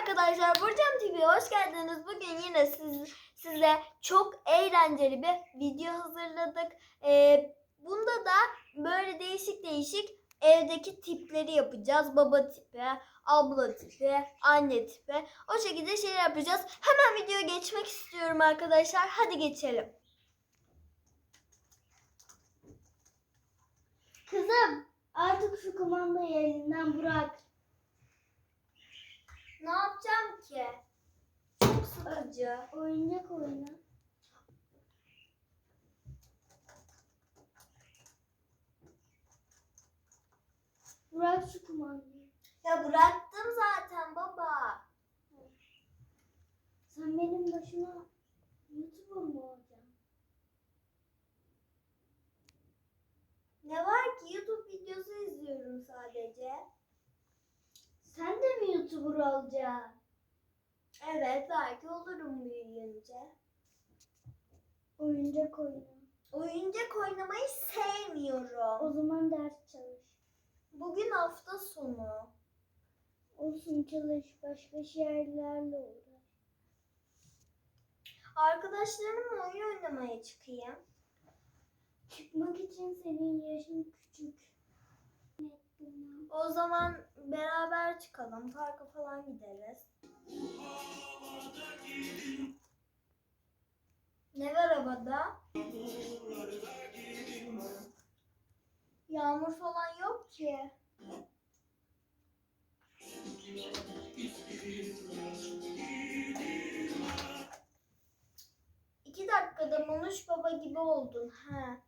arkadaşlar, Burcam TV'ye hoş geldiniz. Bugün yine siz, size çok eğlenceli bir video hazırladık. Ee, bunda da böyle değişik değişik evdeki tipleri yapacağız. Baba tipi, abla tipi, anne tipi. O şekilde şeyler yapacağız. Hemen videoya geçmek istiyorum arkadaşlar. Hadi geçelim. Kızım artık şu kumandayı elinden bırak. Ne yapacağım ki? Çok sıkıcı. Oyuncak oyna. Bırak şu kumandayı. Ya bıraktım zaten baba. Sen benim başıma YouTuber mu olacaksın? Ne var ki YouTube videosu izliyorum sadece. Sen de mi YouTuber olacaksın? Evet belki olurum büyüyünce. Oyuncak oyna. Oyuncak oynamayı sevmiyorum. O zaman ders çalış. Bugün hafta sonu. Olsun çalış. Başka şeylerle uğraş. Arkadaşlarımla oyun oynamaya çıkayım. Çıkmak için senin yaşın küçük. O zaman beraber çıkalım. Parka falan gideriz. Ne var arabada? Yağmur falan yok ki. İki dakikada Manuş Baba gibi oldun. He.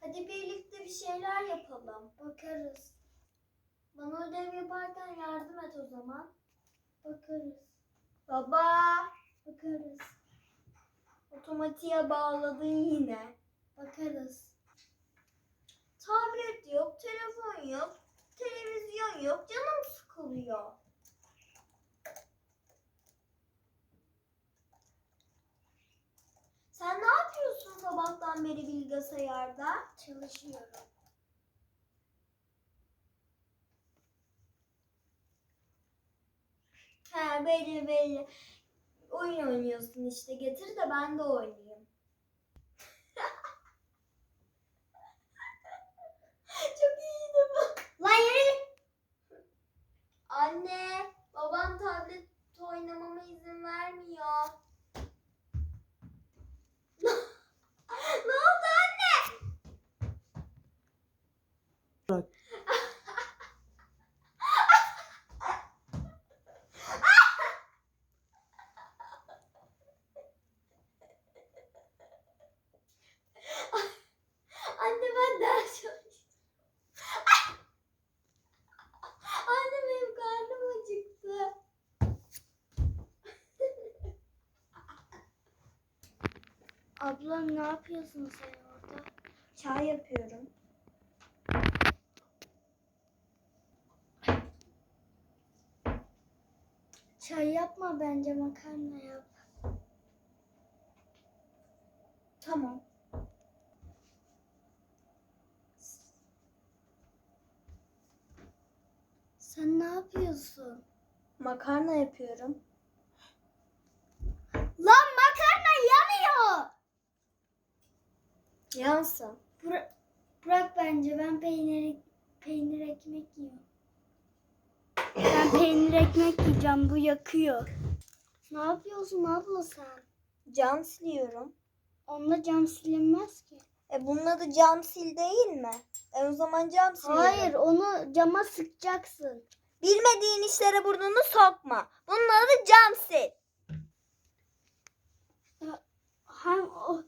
Hadi birlikte bir şeyler yapalım. Bakarız. Bana ödev yaparken yardım et o zaman. Bakarız. Baba, Bakarız. otomatiğe bağladın yine. Bakarız. Tablet yok, telefon yok, televizyon yok. Canım sıkılıyor. Sen ne yapıyorsun sabahtan beri bilgisayarda? Çalışıyorum. He belli belli. Oyun oynuyorsun işte. Getir de ben de oynayayım. Çok iyiydi bu. Lan yürü. Anne, babam tablet oynamama izin vermiyor. ne oldu anne? Anne ben ders çalışıyorum. Anne benim karnım acıktı. Ablam ne yapıyorsun sen orada? Çay yapıyorum. Çay yapma bence makarna yap. Tamam. Sen ne yapıyorsun? Makarna yapıyorum. Lan makarna yanıyor. Yansın. Bıra- bırak bence ben peynir peynir ekmek yiyorum. Ben peynir ekmek yiyeceğim bu yakıyor. Ne yapıyorsun abla sen? Cam siliyorum. Onunla cam silinmez ki. E bunun adı cam sil değil mi? E o zaman cam siliyorum. Hayır onu cama sıkacaksın. Bilmediğin işlere burnunu sokma. Bunun adı cam sil. Hem o, o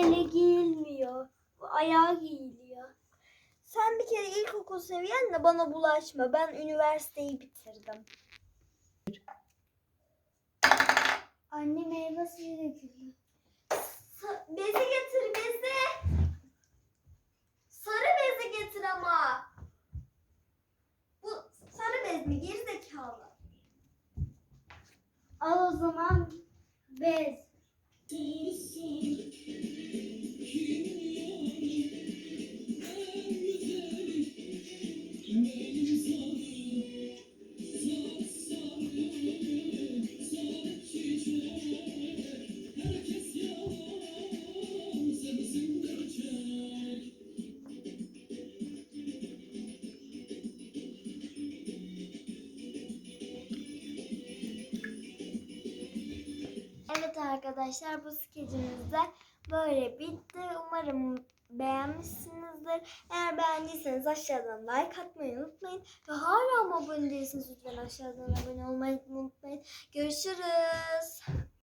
ele giyilmiyor. Bu ayağa giyiliyor. Sen bir kere ilkokul seviyenle bana bulaşma. Ben üniversiteyi bitirdim. Anne meyve suyu döküldü. Bezi getir bezi. Sarı bezi getir ama. Bu sarı bez mi? Gerizekalı. Al o zaman bez. Arkadaşlar bu skecimiz de böyle bitti. Umarım beğenmişsinizdir. Eğer beğendiyseniz aşağıdan like atmayı unutmayın. Ve hala abone değilseniz lütfen aşağıdan abone olmayı unutmayın. Görüşürüz.